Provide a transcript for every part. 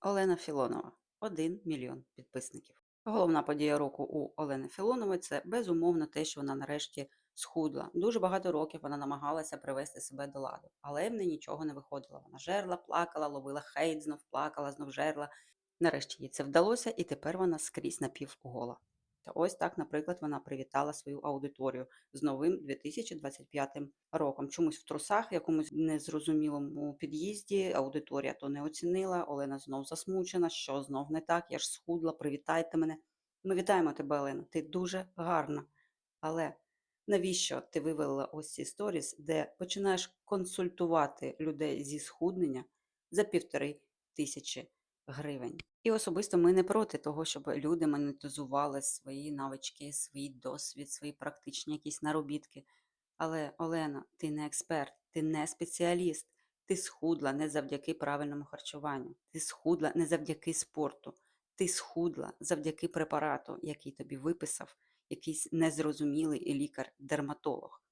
Олена Філонова 1 мільйон підписників. Головна подія року у Олени Філонової це безумовно те, що вона нарешті схудла. Дуже багато років вона намагалася привести себе до ладу, але в неї нічого не виходило. Вона жерла, плакала, ловила хейт, знов плакала, знов жерла. Нарешті їй це вдалося, і тепер вона скрізь напівгола. Та ось так, наприклад, вона привітала свою аудиторію з новим 2025 роком. Чомусь в трусах, в якомусь незрозумілому під'їзді, аудиторія то не оцінила. Олена знов засмучена, що знов не так. Я ж схудла, привітайте мене. Ми вітаємо тебе, Олена. Ти дуже гарна. Але навіщо ти вивела ось ці сторіс, де починаєш консультувати людей зі схуднення за півтори тисячі гривень? І особисто ми не проти того, щоб люди монетизували свої навички, свій досвід, свої практичні якісь наробітки. Але, Олена, ти не експерт, ти не спеціаліст. Ти схудла не завдяки правильному харчуванню, ти схудла не завдяки спорту, ти схудла завдяки препарату, який тобі виписав якийсь незрозумілий лікар-дерматолог.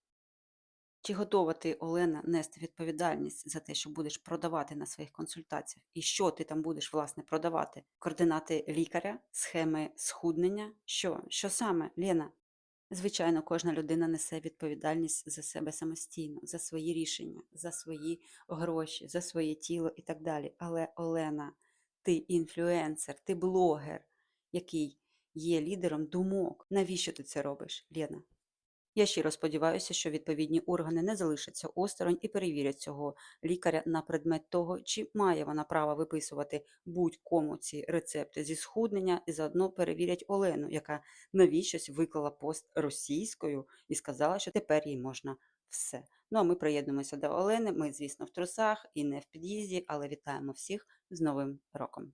Чи готова ти, Олена, нести відповідальність за те, що будеш продавати на своїх консультаціях? І що ти там будеш, власне, продавати? Координати лікаря, схеми схуднення? Що? Що саме, Лена? Звичайно, кожна людина несе відповідальність за себе самостійно, за свої рішення, за свої гроші, за своє тіло і так далі. Але Олена, ти інфлюенсер, ти блогер, який є лідером думок. Навіщо ти це робиш, Лена? Я щиро сподіваюся, що відповідні органи не залишаться осторонь і перевірять цього лікаря на предмет того, чи має вона право виписувати будь-кому ці рецепти зі схуднення, і заодно перевірять Олену, яка навіщось виклала пост російською і сказала, що тепер їй можна все. Ну а ми приєднуємося до Олени. Ми, звісно, в трусах і не в під'їзді, але вітаємо всіх з Новим роком.